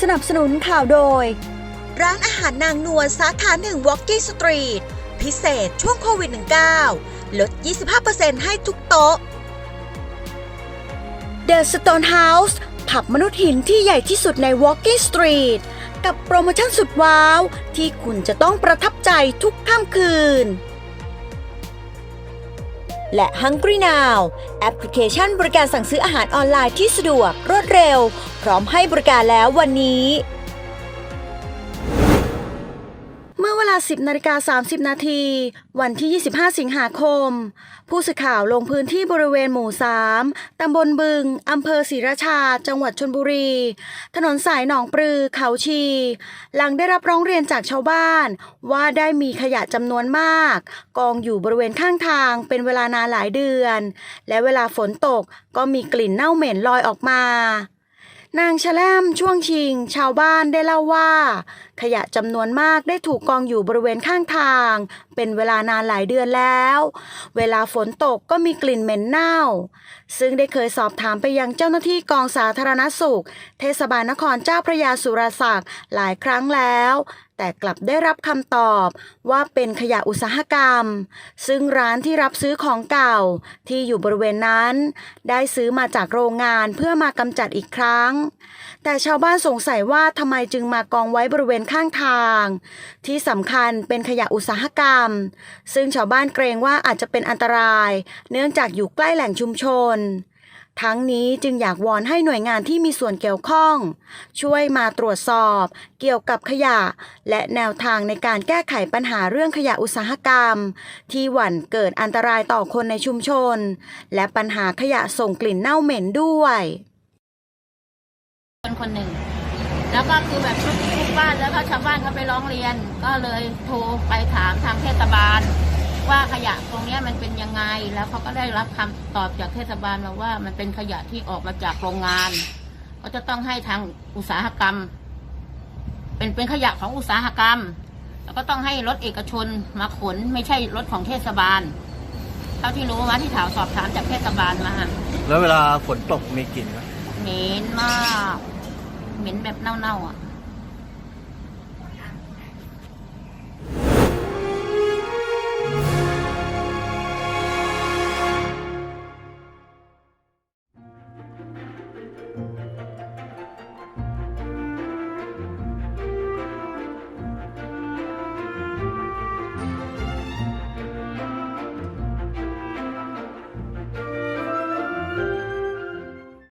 สนับสนุนข่าวโดย ร้านอาหารนางนวลสาขาหนึ่งวอกกี้สตรีทพิเศษช่วงโควิด -19 ลด 25%ให้ทุกโต๊ะ The Stone House ผับมนุษย์หินที่ใหญ่ที่สุดใน Walking Street กับโปรโมชั่นสุดว้าว ที่คุณจะต้องประทับใจทุกค่ำคืน และ Hungry Now แอปพลิเคชันบริการสั่งซื้ออาหารออนไลน์ที่สะดวกรวดเร็ว พร้อมให้บริการแล้ววันนี้ 10นาฬิกา30 นาที วันที่ 25 สิงหาคม ผู้สื่อข่าวลงพื้นที่บริเวณหมู่ 3 ตำบลบึง อำเภอศรีราชา จังหวัดชนบุรี ถนนสายหนองปลือ เขาชี หลังได้รับร้องเรียนจากชาวบ้าน ว่าได้มีขยะจำนวนมาก กองอยู่บริเวณข้างทางเป็นเวลานานหลายเดือน และเวลาฝนตกก็มีกลิ่นเน่าเหม็นลอยออกมา นางชะแลมช่วงชิง ชาวบ้านได้เล่าว่า ขยะจำนวนมากได้ถูกกองอยู่บริเวณข้างทาง เป็นเวลานานหลายเดือนแล้ว เวลาฝนตกก็มีกลิ่นเหม็นเน่า ซึ่งได้เคยสอบถามไปยังเจ้าหน้าที่กองสาธารณสุข เทศบาลนครเจ้าพระยาสุรศักดิ์หลายครั้งแล้ว แต่กลับได้รับคำตอบว่าเป็นขยะอุตสาหกรรม ซึ่งร้านที่รับซื้อของเก่าที่อยู่บริเวณนั้น ได้ซื้อมาจากโรงงานเพื่อมากำจัดอีกครั้ง แต่ชาวบ้านสงสัยว่าทำไมจึงมากองไว้บริเวณข้างทาง ที่สำคัญเป็นขยะอุตสาหกรรม ซึ่งชาวบ้านเกรงว่าอาจจะเป็นอันตราย เนื่องจากอยู่ใกล้แหล่งชุมชน ทั้งนี้จึงอยากวอนให้หน่วยงานที่มีส่วนเกี่ยวข้อง ช่วยมาตรวจสอบเกี่ยวกับขยะ และแนวทางในการแก้ไขปัญหาเรื่องขยะอุตสาหกรรม ที่หวั่นเกิดอันตรายต่อคนในชุมชน และปัญหาขยะส่งกลิ่นเน่าเหม็นด้วยคนคนหนึ่ง แล้วก็คือแบบทุกบ้านแล้วก็ชาวบ้านเขาไปร้องเรียน ก็เลยโทรไปถามทางเทศบาล ว่าขยะตรงเนี้ยมันเป็นยังไง แล้วเขาก็ได้รับคำตอบจากเทศบาลมาว่ามันเป็นขยะที่ออกมาจากโรงงานก็จะต้องให้ทางอุตสาหกรรม เป็นเป็นขยะของอุตสาหกรรม แล้วก็ต้องให้รถเอกชนมาขนไม่ใช่รถของเทศบาล เท่าที่รู้มาที่ถามสอบถามจากเทศบาลมาแล้วเวลาฝนตกมีกลิ่นไหมเหม็นมาก เหม็นแบบเน่าๆอะ